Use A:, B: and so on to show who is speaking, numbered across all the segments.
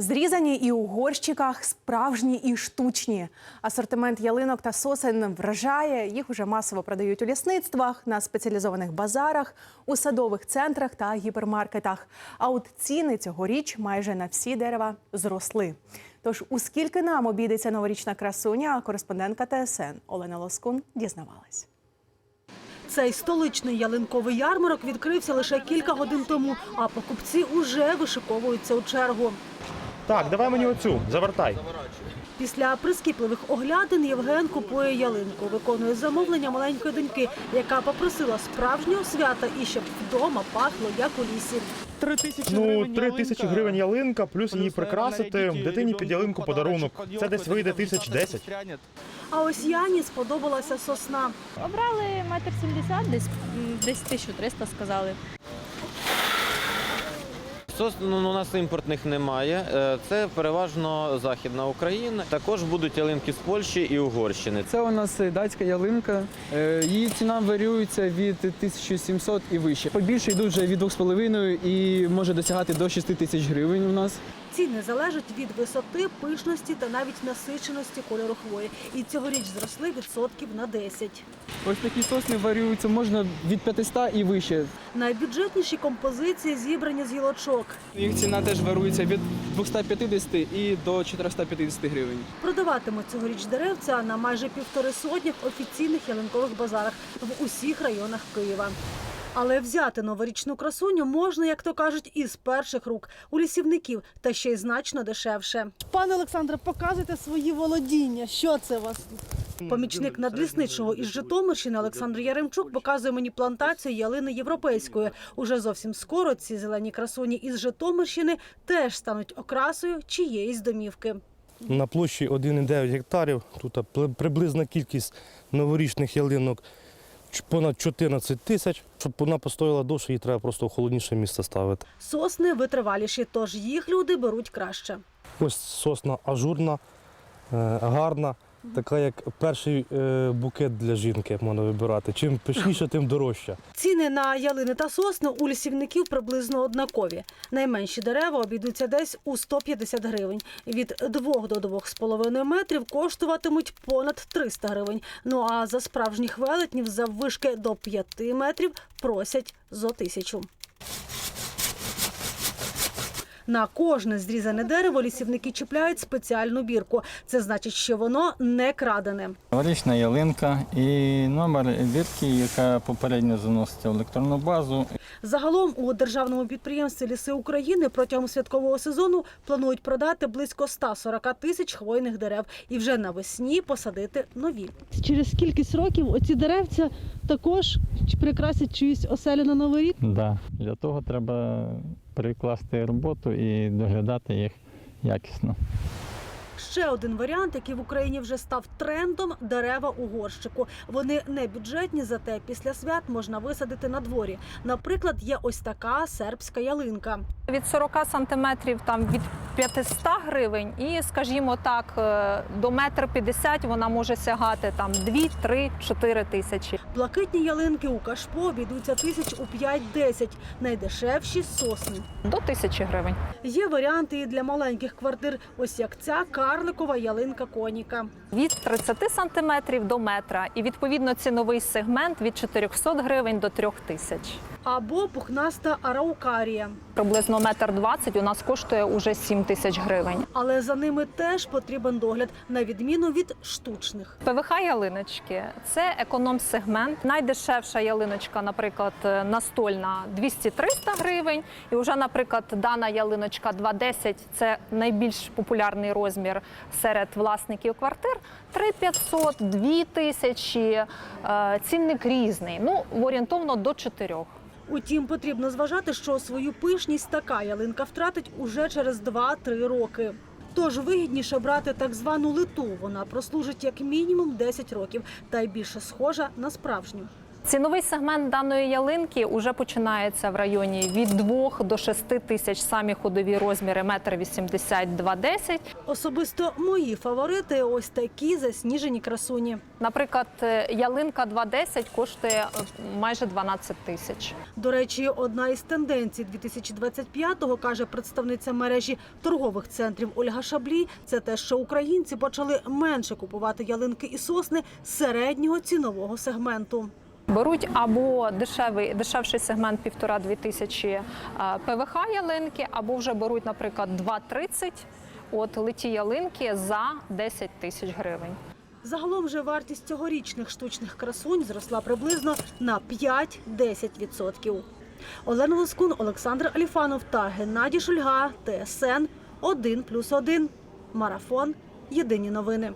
A: Зрізані і у горщиках, справжні і штучні. Асортимент ялинок та сосен вражає. Їх уже масово продають у лісництвах, на спеціалізованих базарах, у садових центрах та гіпермаркетах. А от ціни цьогоріч майже на всі дерева зросли. Тож, у скільки нам обійдеться новорічна красуня, кореспондентка ТСН Олена Лоскун дізнавалась.
B: Цей столичний ялинковий ярмарок відкрився лише кілька годин тому, а покупці уже вишиковуються у чергу.
C: Так, давай мені оцю, завертай.
B: Після прискіпливих оглядин Євген купує ялинку, виконує замовлення маленької доньки, яка попросила справжнього свята і щоб вдома пахло, як у лісі.
D: Три тисячі
C: Ну, три тисячі гривень ялинка, плюс її прикрасити, дитині під ялинку подарунок. Це десь вийде тисяч десять.
B: А ось Яні сподобалася сосна.
E: Обрали метр сімдесят, десь десь 1300 сказали.
F: Сос ну, у нас імпортних немає. Е, Це переважно Західна Україна. Також будуть ялинки з Польщі і Угорщини.
G: Це у нас е, датська ялинка. Е, Її ціна варіюється від 1700 і вище. Побільше йдуть вже від 2,5 і може досягати до 6 тисяч гривень у нас.
B: Ціни залежать від висоти, пишності та навіть насиченості кольору хвої. І цьогоріч зросли відсотків на 10.
G: Ось такі сосни варіюються можна від 500 і вище.
B: Найбюджетніші композиції зібрані з гілочок.
G: Їх ціна теж варується від 250 і до 450 гривень.
B: Продаватимуть цьогоріч деревця на майже півтори сотні офіційних ялинкових базарах в усіх районах Києва. Але взяти новорічну красуню можна, як то кажуть, із перших рук у лісівників, та ще й значно дешевше.
H: Пане Олександре, показуйте свої володіння. Що це у вас?
B: Помічник надлісничого із Житомирщини Олександр Яремчук показує мені плантацію ялини європейської. Уже зовсім скоро ці зелені красуні із Житомирщини теж стануть окрасою чиєїсь домівки.
I: На площі 1,9 гектарів. Тут приблизна кількість новорічних ялинок понад 14 тисяч. Щоб вона постояла довше, її треба просто в холодніше місце ставити.
B: Сосни витриваліші, тож їх люди беруть краще.
I: Ось сосна ажурна, е, гарна, така як перший е, букет для жінки можна вибирати. Чим пишніше, тим дорожче.
B: Ціни на ялини та сосни у лісівників приблизно однакові. Найменші дерева обійдуться десь у 150 гривень. Від 2 до 2,5 метрів коштуватимуть понад 300 гривень. Ну а за справжніх велетнів заввишки до 5 метрів просять зо тисячу. На кожне зрізане дерево лісівники чіпляють спеціальну бірку. Це значить, що воно не крадене.
J: Новорічна ялинка і номер бірки, яка попередньо заноситься в електронну базу.
B: Загалом у державному підприємстві Ліси України протягом святкового сезону планують продати близько 140 тисяч хвойних дерев і вже навесні посадити нові.
H: Через кількість років оці деревця також прикрасять чиюсь оселю на новий рік.
J: Да. Для того треба прикласти роботу і доглядати їх якісно.
B: Ще один варіант, який в Україні вже став трендом дерева у горщику. Вони не бюджетні, зате після свят можна висадити на дворі. Наприклад, є ось така сербська ялинка.
E: Від 40 сантиметрів там від 500 гривень, і, скажімо так, е, до метр 50 вона може сягати там 2, 3, 4 тисячі.
B: Блакитні ялинки у кашпо обійдуться тисяч у 5-10. Найдешевші сосни.
E: До тисячі гривень.
B: Є варіанти і для маленьких квартир, ось як ця карликова ялинка коніка.
E: Від 30 сантиметрів до метра. І відповідно ціновий сегмент від 400 гривень до 3 тисяч.
B: Або пухнаста араукарія.
E: Приблизно метр 20 у нас коштує уже 7 тисяч гривень.
B: Але за ними теж потрібен догляд, на відміну від штучних.
E: ПВХ ялиночки це економ-сегмент. Найдешевша ялиночка, наприклад, настольна 200-300 гривень. І вже, наприклад, дана ялиночка 210 – це найбільш популярний розмір серед власників квартир. 3500, 2000, е, цінник різний. Ну, орієнтовно до 4.
B: Утім, потрібно зважати, що свою пишність така ялинка втратить уже через 2-3 роки. Тож вигідніше брати так звану литу. Вона прослужить як мінімум 10 років та й більше схожа на справжню.
E: Ціновий сегмент даної ялинки вже починається в районі від 2 до 6 тисяч самі ходові розміри 1,80 м 2,10
B: Особисто мої фаворити ось такі засніжені красуні.
E: Наприклад, е, ялинка 2,10 коштує е, майже 12 тисяч.
B: До речі, одна із тенденцій 2025-го, каже представниця мережі торгових центрів Ольга Шаблі, це те, що українці почали менше купувати ялинки і сосни середнього цінового сегменту.
E: Беруть або дешевий, дешевший сегмент 1,5-2 тисячі е, ПВХ ялинки, або вже беруть, наприклад, 2,30 от литі ялинки за 10 тисяч гривень.
B: Загалом же вартість цьогорічних штучних красунь зросла приблизно на 5-10%. Олена Лоскун, Олександр Аліфанов та Геннадій Шульга. ТСН 1+,1. Марафон. Єдині новини.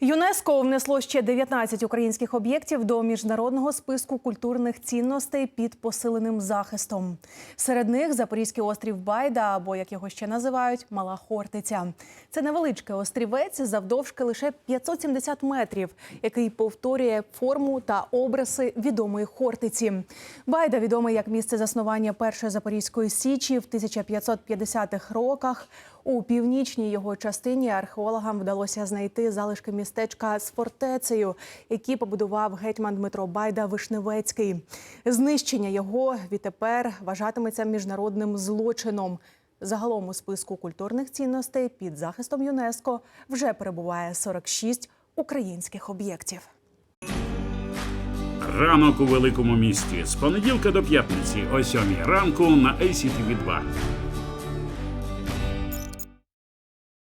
A: ЮНЕСКО внесло ще 19 українських об'єктів до міжнародного списку культурних цінностей під посиленим захистом. Серед них Запорізький острів Байда, або як його ще називають, Мала Хортиця. Це невеличкий острівець завдовжки лише 570 метрів, який повторює форму та обриси відомої Хортиці. Байда відомий як місце заснування першої запорізької січі в 1550-х роках. У північній його частині археологам вдалося знайти залишки містечка з фортецею, які побудував гетьман Дмитро Байда Вишневецький. Знищення його відтепер вважатиметься міжнародним злочином. Загалом у списку культурних цінностей під захистом ЮНЕСКО вже перебуває 46 українських об'єктів.
D: Ранок у великому місті з понеділка до п'ятниці о 7 ранку на ACTV 2